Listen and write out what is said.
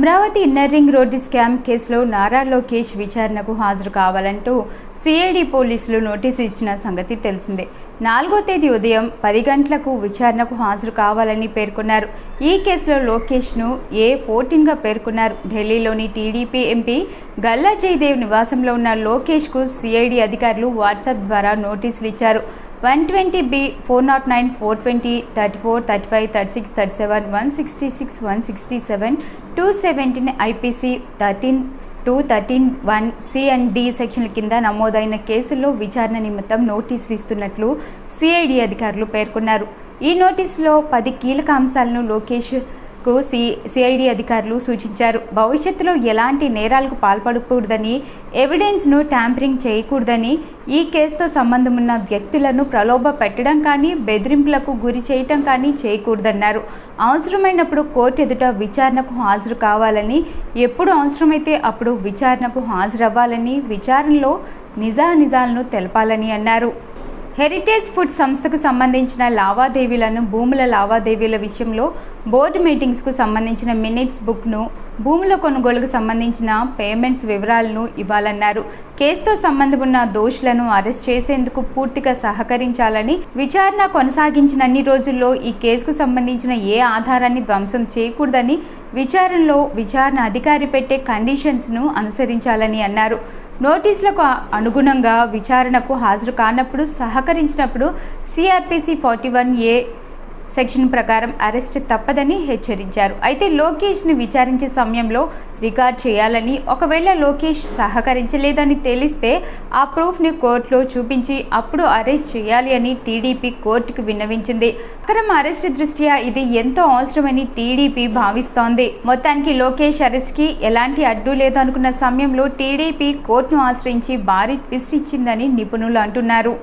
Amaravati inner ring road scam కేసులో నారా లోకేష్ విచారణకు హాజరు కావాలంటూ సిఐడి పోలీసులు నోటీసు ఇచ్చిన సంగతి తెలిసిందే. నాలుగో తేదీ ఉదయం పది గంటలకు విచారణకు హాజరు కావాలని పేర్కొన్నారు. ఈ కేసులో లోకేష్ను ఏ ఫోర్టీన్గా పేర్కొన్నారు. ఢిల్లీలోని టీడీపీ ఎంపీ గల్లా జయదేవ్ నివాసంలో ఉన్న లోకేష్కు సిఐడి అధికారులు వాట్సాప్ ద్వారా నోటీసులు ఇచ్చారు. One twenty B four nought nine four twenty thirty four thirty five thirty six thirty seven one sixty six one sixty seven two seventeen IPC thirteen two thirteen one C and D సెక్షన్ల కింద నమోదైన కేసుల్లో విచారణ నిమిత్తం నోటీసులు ఇస్తున్నట్లు CID అధికారులు పేర్కొన్నారు. ఈ నోటీసులో పది కీలక అంశాలను లోకేష్ కు సి సిఐడి అధికారులు సూచించారు. భవిష్యత్తులో ఎలాంటి నేరాలకు పాల్పడకూడదని ఎవిడెన్స్ను ట్యాంపరింగ్ చేయకూడదని ఈ కేసుతో సంబంధం ఉన్న వ్యక్తులను ప్రలోభ పెట్టడం కానీ బెదిరింపులకు గురి చేయటం కానీ చేయకూడదన్నారు. అవసరమైనప్పుడు కోర్టు ఎదుట విచారణకు హాజరు కావాలని ఎప్పుడు అవసరమైతే అప్పుడు విచారణకు హాజరవ్వాలని విచారణలో నిజానిజాలను తెలపాలని అన్నారు. హెరిటేజ్ ఫుడ్ సంస్థకు సంబంధించిన లావాదేవీలను భూముల లావాదేవీల విషయంలో బోర్డు మీటింగ్స్కు సంబంధించిన మినిట్స్ బుక్ను భూముల కొనుగోలుకు సంబంధించిన పేమెంట్స్ వివరాలను ఇవ్వాలన్నారు. కేసుతో సంబంధం ఉన్న దోషులను అరెస్ట్ చేసేందుకు పూర్తిగా సహకరించాలని విచారణ కొనసాగించినన్ని రోజుల్లో ఈ కేసుకు సంబంధించిన ఏ ఆధారాన్ని ధ్వంసం చేయకూడదని విచారణలో విచారణ అధికారి పెట్టే కండిషన్స్ను అనుసరించాలని అన్నారు. నోటీసులకు అనుగుణంగా విచారణకు హాజరు కానప్పుడు సహకరించినప్పుడు CRPC forty one A section ప్రకారం అరెస్ట్ తప్పదని హెచ్చరించారు. అయితే లోకేష్ని విచారించే సమయంలో రికార్డ్ చేయాలని ఒకవేళ లోకేష్ సహకరించలేదని తెలిస్తే ఆ ప్రూఫ్ని కోర్టులో చూపించి అప్పుడు అరెస్ట్ చేయాలి అని టీడీపీ కోర్టుకు విన్నవించింది. అక్రమ అరెస్ట్ దృష్ట్యా ఇది ఎంతో అవసరమని టీడీపీ భావిస్తోంది. మొత్తానికి లోకేష్ అరెస్ట్కి ఎలాంటి అడ్డు లేదనుకున్న సమయంలో టీడీపీ కోర్టును ఆశ్రయించి భారీ ట్విస్ట్ ఇచ్చిందని నిపుణులు అంటున్నారు.